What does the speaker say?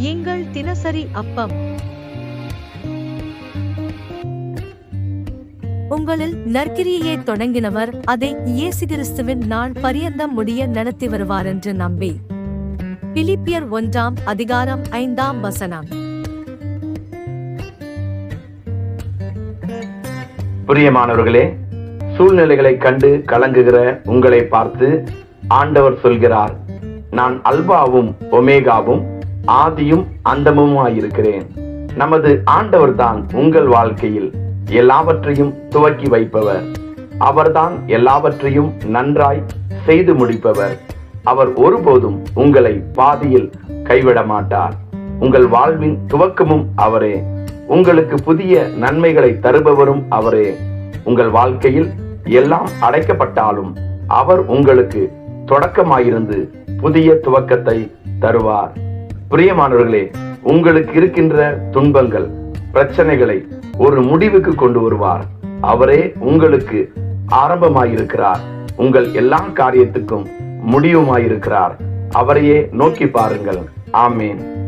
எங்கள் தினசரி அப்பம். உங்களில் நற்கிரியையை தொடங்கினவர் அதை இயேசு கிறிஸ்துவின் நாள் பரியந்தம் முடிய நடத்தி வருவார் என்று நம்பி. பிலிப்பியர் ஒன்றாம் அதிகாரம் ஐந்தாம் வசனம். பிரியமானவர்களே சூழ்நிலைகளை கண்டு கலங்குகிற உங்களை பார்த்து ஆண்டவர் சொல்கிறார் நான் அல்பாவும் ஒமேகாவும் ஆதியும் அந்தமுமாயிருக்கிறேன். நமது ஆண்டவர் தான் உங்கள் வாழ்க்கையில் எல்லாவற்றையும் துவக்கி வைப்பவர். அவர்தான் எல்லாவற்றையும் நன்றாய் செய்து முடிப்பவர். அவர் ஒருபோதும் உங்களை பாதியில் கைவிட மாட்டார். உங்கள் வாழ்வின் துவக்கமும் அவரே. உங்களுக்கு புதிய நன்மைகளை தருபவரும் அவரே. உங்கள் வாழ்க்கையில் எல்லாம் அடைக்கப்பட்டாலும் அவர் உங்களுக்கு தொடக்கமாயிருந்து புதிய துவக்கத்தை தருவார். பிரியமானவர்களே உங்களுக்கு இருக்கின்ற துன்பங்கள் பிரச்சனைகளை ஒரு முடிவுக்கு கொண்டு வருவார். அவரே உங்களுக்கு ஆரம்பமாயிருக்கிறார். உங்கள் எல்லா காரியத்துக்கும் முடிவுமாயிருக்கிறார். அவரையே நோக்கி பாருங்கள். ஆமீன்.